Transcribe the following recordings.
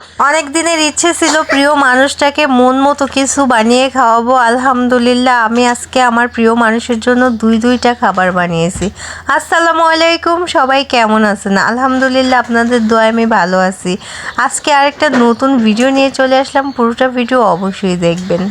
অনেক দিনের ইচ্ছে ছিল প্রিয় মানুষটাকে মন মতো কিছু বানিয়ে খাওয়াবো, আলহামদুলিল্লাহ। আমি আজকে আমার প্রিয় মানুষের জন্য দুই দুইটা খাবার বানিয়েছি। আসসালামু আলাইকুম, সবাই কেমন আছেন? আলহামদুলিল্লাহ, আপনাদের দোয়া আমি ভালো আছি। আজকে আরেকটা নতুন ভিডিও নিয়ে চলে আসলাম। পুরোটা ভিডিও অবশ্যই দেখবেন।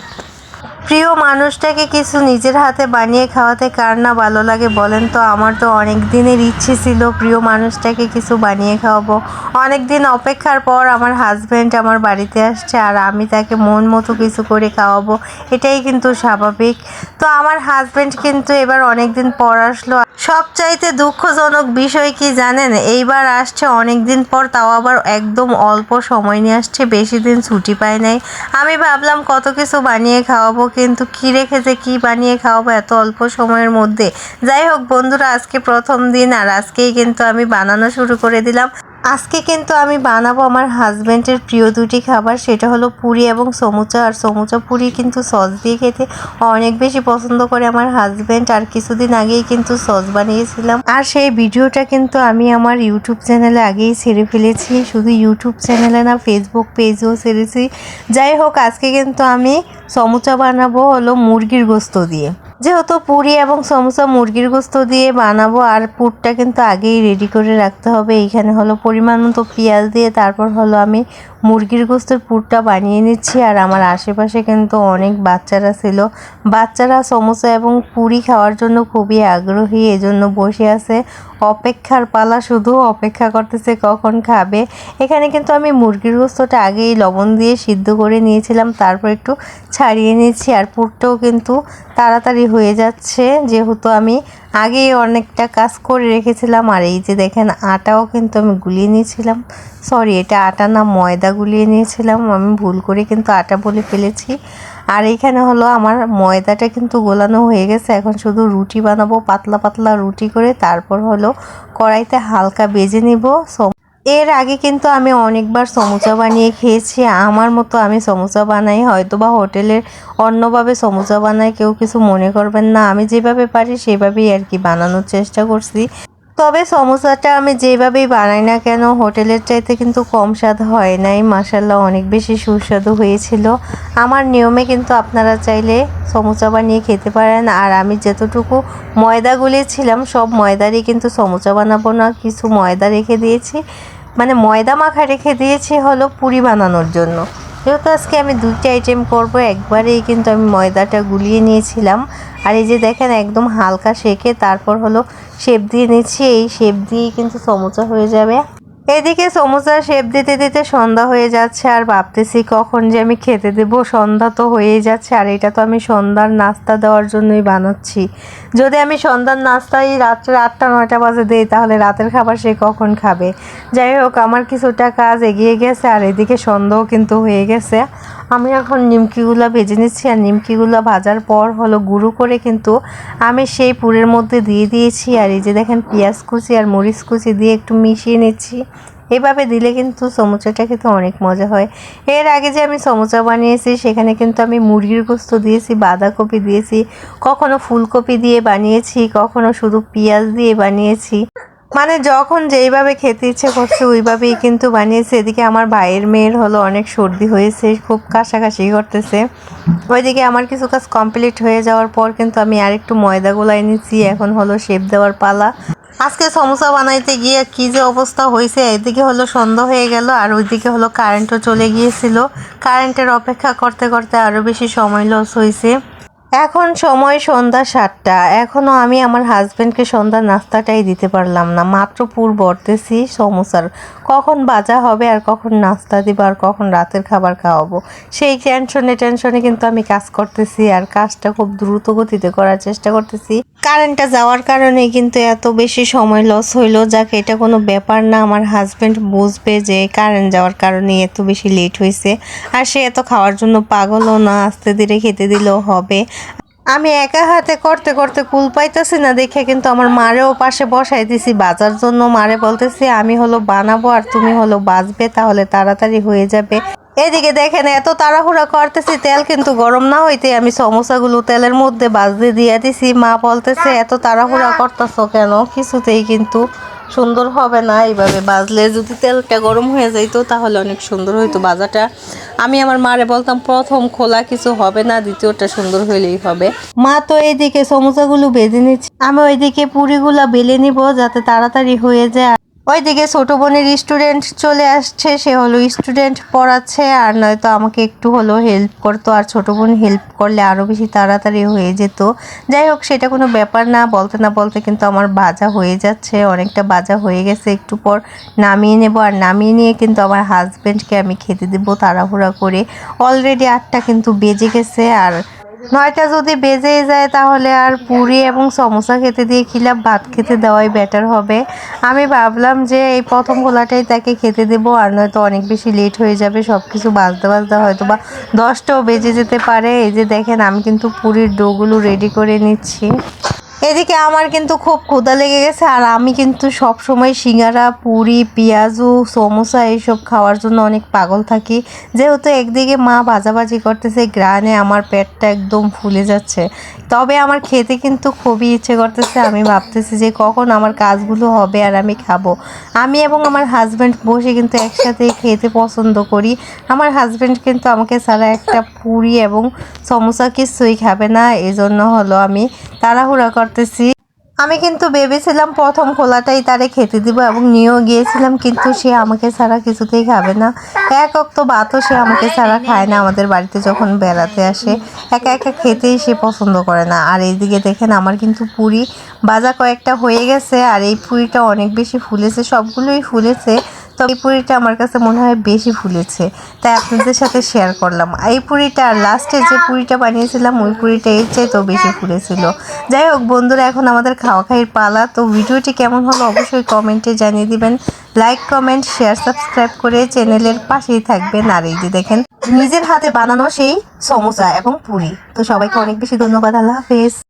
প্রিয় মানুষটাকে কিছু নিজের হাতে বানিয়ে খাওয়াতে কার না ভালো লাগে বলেন তো? আমার তো অনেক দিনের ইচ্ছে ছিল প্রিয় মানুষটাকে কিছু বানিয়ে খাওয়াবো। অনেক দিন অপেক্ষার পর আমার হাজব্যান্ড আমার বাড়িতে আসছে আর আমি তাকে মন মতো কিছু করে খাওয়াবো। এটাই কিন্তু স্বাভাবিক। তো আমার হাজব্যান্ড কিন্তু এবার অনেক দিন পর আসলো। সবচাইতে দুঃখজনক বিষয় কি জানেন? এইবার আসছে অনেক দিন পর তাও আবার একদম অল্প সময় নিয়ে আসছে, বেশি দিন ছুটি পায় নাই। আমি ভাবলাম কত কিছু বানিয়ে খাওয়াবো কিন্তু কি রেখেছে কি বানিয়ে খাওয়াবো এত অল্প সময়ের মধ্যে? যাই হোক বন্ধুরা, আজকে প্রথম দিন আর আজকেই কিন্তু আমি বানানো শুরু করে দিলাম। আজকে কিন্তু আমি বানাবো আমার হাজব্যান্ডের প্রিয় দুটি খাবার, সেটা হলো পুরি এবং সমুচা। আর সমুচা পুরি কিন্তু সস দিয়ে খেতে অনেক বেশি পছন্দ করে আমার হাজব্যান্ড আর কিছুদিন আগেই কিন্তু সস বানিয়েছিলাম। আর সেই ভিডিওটা কিন্তু আমি আমার ইউটিউব চ্যানেলে আগেই ছেড়ে ফেলেছি। শুধু ইউটিউব চ্যানেলে না ফেসবুক পেজেও ছেড়েছি। যাই হোক, আজকে কিন্তু আমি সমুচা বানাবো হলো মুরগির গোস্ত দিয়ে। যেহেতু পুরি এবং সমোসা মুরগির গোস্ত দিয়ে বানাবো, আর পুরটা কিন্তু আগেই রেডি করে রাখতে হবে। এইখানে হলো পরিমাণ মতো পেঁয়াজ দিয়ে, তারপর হলো আমি মুরগির গোস্তের পুরটা বানিয়ে নিচ্ছি আর আমার আশেপাশে কিন্তু অনেক বাচ্চারা ছিল। বাচ্চারা সমোসা এবং পুরি খাওয়ার জন্য খুবই আগ্রহী, এজন্য বসে আছে। অপেক্ষার পালা শুধু অপেক্ষা করতেছে কখন খাবে। এখানে কিন্তু আমি মুরগির গোস্তটা আগেই লবণ দিয়ে সিদ্ধ করে নিয়েছিলাম, তারপর একটু ছাড়িয়ে নিয়েছি আর পুরটাও কিন্তু তাড়াতাড়ি হয়ে যাচ্ছে। যেহেতু আমি আগেই অনেকটা কাজ করে রেখেছিলাম, আর এই যে দেখেন আটাও কিন্তু আমি গুলিয়ে নিয়েছিলাম। সরি এটা আটা না, ময়দা গুলিয়ে নিয়েছিলাম। আমি ভুল করে কিন্তু আটা বলে ফেলেছি। আর এইখানে হলো আমার ময়দাটা কিন্তু গোলানো হয়ে গেছে। এখন শুধু রুটি বানাবো, পাতলা পাতলা রুটি করে। তারপর হলো কড়াইতে হালকা বেজে নিব। এর আগে কিন্তু আমি অনেকবার সমুচা বানিয়ে খেয়েছি। আমার মতো আমি সমোসা বানাই হয়তো বা হোটেলের অন্যভাবে সমোসা বানাই কেউ কিছু মনে করবেন না। আমি যেভাবে পারি সেভাবেই আর কি বানানোর চেষ্টা করছি। তবে সমোসাটা আমি যেভাবেই বানাই না কেন, হোটেলের চাইতে কিন্তু কম স্বাদ হয় নাই। মাসাল্লাহ অনেক বেশি সুস্বাদু হয়েছিল। আমার নিয়মে কিন্তু আপনারা চাইলে সমোসা বানিয়ে খেতে পারেন। আর আমি যতটুকু ময়দা গুলিয়েছিলাম, সব ময়দারই কিন্তু সমোসা বানাবো না, কিছু ময়দা রেখে দিয়েছি। মানে ময়দা মাখা রেখে দিয়েছি হলো পুরি বানানোর জন্য। যেহেতু আজকে আমি দুইটা আইটেম করব, একবারেই কিন্তু আমি ময়দাটা গুলিয়ে নিয়েছিলাম। আর এই যে দেখেন, একদম হালকা শেখে তারপর হলো শেপ দিয়ে নিচ্ছি। এই শেপ দিয়েই কিন্তু সমোচা হয়ে যাবে। এদিকে সমোসার শেপ দিতে দিতে সন্ধ্যা হয়ে যাচ্ছে আর ভাবতেছি কখন যে আমি খেতে দেব। সন্ধ্যা তো হয়েই যাচ্ছে আর এটা তো আমি সন্ধ্যার নাস্তা দেওয়ার জন্যই বানাচ্ছি। যদি আমি সন্ধ্যার নাস্তাই রাত্রে আটটা নয়টা বাজে দিই, তাহলে রাতের খাবার সে কখন খাবে? যাই হোক, আমার কিছুটা কাজ এগিয়ে গেছে আর এদিকে সন্ধ্যাও কিন্তু হয়ে গেছে। আমি এখন নিমকিগুলো ভেজে নিচ্ছি আর নিমকিগুলো ভাজার পর হলো গুঁড়ো করে কিন্তু আমি সেই পুরের মধ্যে দিয়ে দিয়েছি। আর এই যে দেখেন পেঁয়াজ কুচি আর মরিচ কুচি দিয়ে একটু মিশিয়ে নিচ্ছি। এভাবে দিলে কিন্তু সমুচাটা খেতে অনেক মজা হয়। এর আগে যে আমি সমুচা বানিয়েছি, সেখানে কিন্তু আমি মুরগির গোস্ত দিয়েছি, বাঁধাকপি দিয়েছি, কখনো ফুলকপি দিয়ে বানিয়েছি, কখনো শুধু পেঁয়াজ দিয়ে বানিয়েছি। মানে যখন যেইভাবে খেতে ইচ্ছে করছে, ওইভাবেই কিন্তু বানিয়েছে। এদিকে আমার ভাইয়ের মেয়ের হলো অনেক সর্দি হয়েছে, খুব কাশাকাশি করতেছে। ওইদিকে আমার কিছু কাজ কমপ্লিট হয়ে যাওয়ার পর কিন্তু আমি আরেকটু ময়দা গোলাই নিচ্ছি, এখন হলো শেপ দেওয়ার পালা। আজকে সমোসা বানাইতে গিয়ে কি যে অবস্থা হয়েছে, এদিকে হলো সন্ধ্যা হয়ে গেল, আর ওইদিকে হলো কারেন্টও চলে গিয়েছিল। কারেন্টের অপেক্ষা করতে করতে আরও বেশি সময় লস হয়েছে। এখন সময় সন্ধ্যা সাতটা। এখনও আমি আমার হাজব্যান্ডকে সন্ধ্যা নাস্তাটাই দিতে পারলাম না। মাত্র পুর বর্তেছি সমোসার। কখন বাজা হবে আর কখন নাস্তা দিব আর কখন রাতের খাবার খাওয়াবো। সেই টেনশনে টেনশনে কিন্তু আমি কাজ করতেছি আর কাজটা খুব দ্রুত গতিতে করার চেষ্টা করতেছি। কারেন্টটা যাওয়ার কারণে কিন্তু এত বেশি সময় লস হইল। যাকে, এটা কোনো ব্যাপার না। আমার হাজব্যান্ড বুঝবে যে কারেন্ট যাওয়ার কারণে এত বেশি লেট হয়েছে আর সে এত খাওয়ার জন্য পাগলও না। আস্তে ধীরে খেতে দিলেও হবে। আমি একা হাতে করতে করতে কুল পাইতেছি না, দেখে কিন্তু আমার মারেও পাশে বসাই দিছি। বাজার জন্য মারে বলতেছি, আমি হলো বানাবো আর তুমি হলো বাজবে তাহলে তাড়াতাড়ি হয়ে যাবে। এদিকে দেখেন, এত তাড়াহুড়া করতেছি, তেল কিন্তু গরম না হইতে আমি সমোসাগুলো তেলের মধ্যে বাজতে দিয়ে দিছি। মা বলতেছে, এত তাড়াহুড়া করতেছো কেন? কিছুতেই কিন্তু সুন্দর হবে না এইভাবে বাজলে। যদি তেলটা গরম হয়ে যাইতো, তাহলে অনেক সুন্দর হইতো বাজাটা আমি আমার মারে বলতাম, প্রথম খোলা কিছু হবে না, দ্বিতীয়টা সুন্দর হইলেই হবে। মা তো এইদিকে সমোসাগুলো বেজে নিচ্ছে। আমি ওইদিকে পুরিগুলা বেলে নিব যাতে তাড়াতাড়ি হয়ে যায়। ওইদিকে ছোট বোনের স্টুডেন্ট চলে আসছে, সে হলো স্টুডেন্ট পড়াচ্ছে আর নয়তো আমাকে একটু হলো হেল্প করতো আর ছোট বোন হেল্প করলে আরও বেশি তাড়াতাড়ি হয়ে যেত। যাই হোক, সেটা কোনো ব্যাপার না, বলতে না বলতে কিন্তু আমার ভাজা হয়ে যাচ্ছে, অনেকটা ভাজা হয়ে গেছে। একটু পর নামিয়ে নেব আর নামিয়ে নিয়ে কিন্তু আমার হাজব্যান্ডকে আমি খেতে দেবো তাড়াহুড়া করে। অলরেডি আটটা কিন্তু বেজে গেছে আর নয়টা যদি বেজে যায় তাহলে আর পুরি এবং সমোসা খেতে দিয়ে খিলাপ ভাত খেতে দেওয়াই বেটার হবে। আমি ভাবলাম যে এই প্রথম গোলাটাই তাকে খেতে দেব, আর নয়তো অনেক বেশি লেট হয়ে যাবে সব কিছু বাজতে বাজতে হয়তো বা দশটাও বেজে যেতে পারে। এই যে দেখেন, আমি কিন্তু পুরীর ডোগুলো রেডি করে নিচ্ছি। এদিকে আমার কিন্তু খুব ক্ষুধা লেগে গেছে, আর আমি কিন্তু সব সময় সিঙ্গারা, পুরি, পেঁয়াজু, সমোসা এইসব খাওয়ার জন্য অনেক পাগল থাকি। যেহেতু একদিকে মা ভাজাভাজি করতেছে, গ্রানে আমার পেটটা একদম ফুলে যাচ্ছে। তবে আমার খেতে কিন্তু খুবই ইচ্ছে করতেছে, আমি ভাবতেছি যে কখন আমার কাজগুলো হবে আর আমি খাব। আমি এবং আমার হাজব্যান্ড বসে কিন্তু একসাথে খেতে পছন্দ করি। আমার হাজব্যান্ড কিন্তু আমাকে ছাড়া একটা পুরি এবং সমোসা কিছুই খাবে না এই জন্য হলো আমি তাড়াহুড়া করতেছি। আমি কিন্তু ভেবেছিলাম প্রথম খোলাটাই তারে খেতে দিব এবং নিয়েও গিয়েছিলাম, কিন্তু সে আমাকে ছাড়া কিছুতেই খাবে না। এক অক্ত ভাতও সে আমাকে ছাড়া খায় না আমাদের বাড়িতে যখন বেড়াতে আসে। একা একা খেতেই সে পছন্দ করে না। আর এইদিকে দেখেন আমার কিন্তু পুরি বাজা কয়েকটা হয়ে গেছে, আর এই পুরিটা অনেক বেশি ফুলেছে, সবগুলোই ফুলেছে। তবে এই পুরিটা আমার কাছে মনে হয় বেশি ফুলেছে তাই আপনাদের সাথে শেয়ার করলাম। এই পুরিটা লাস্টে যে পুরিটা বানিয়েছিলাম, ওই পুরিটা এর চাইতেও বেশি ফুলেছিল যাই হোক বন্ধুরা, এখন আমাদের খাওয়া খাইয়ের পালা। তো ভিডিওটি কেমন হলো অবশ্যই কমেন্টে জানিয়ে দিবেন। লাইক কমেন্ট শেয়ার সাবস্ক্রাইব করে চ্যানেলের পাশেই থাকবেন। আর এই যে দেখেন, নিজের হাতে বানানো সেই সমোসা এবং পুরি। তো সবাইকে অনেক বেশি ধন্যবাদ। আল্লাহ হাফেজ।